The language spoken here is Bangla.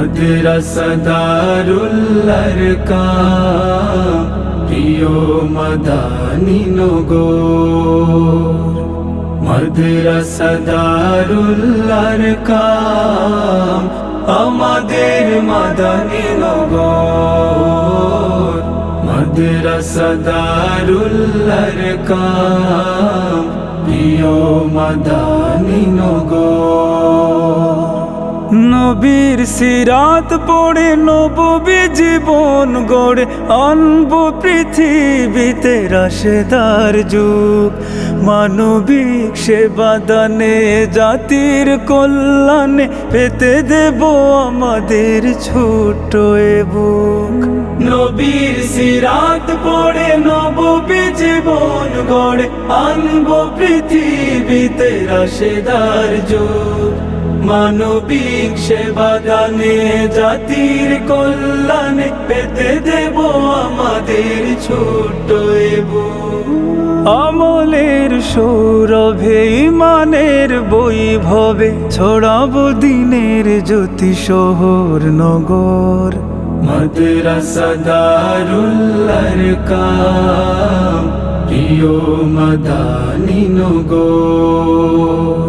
মাদ্রাসাদারুল্লার কাম প্রিয় মদানি নগর মাদ্রাসাদারুল্লার কাম আমাদের মাদানি নগর মাদ্রাসাদারুল্লার কাম প্রিয় মাদানি নগর নবীর সিরাত পড়ে নববী জীবন গড়ে, আনব পৃথিবীতে রাশেদার যুগ। মানবিক সেবা দানে, জাতির কল্যাণে পেতে দেব আমাদের ছোট বুক। নবীর সিরাত পড়ে নববী জীবন গড়ে, আনব পৃথিবীতে রাশেদার যুগ। মানবিক সেবা দানে জাতির কল্যাণে পেতে দেব আমাদের ছোট্ট এবু। আমলের সৌরভে ইমানের বৈভবে ছড়াবো দিনের জ্যোতি শহর নগর। মাদ্রাসাদারুল্লার কাম প্রিয় মাদানি নগর।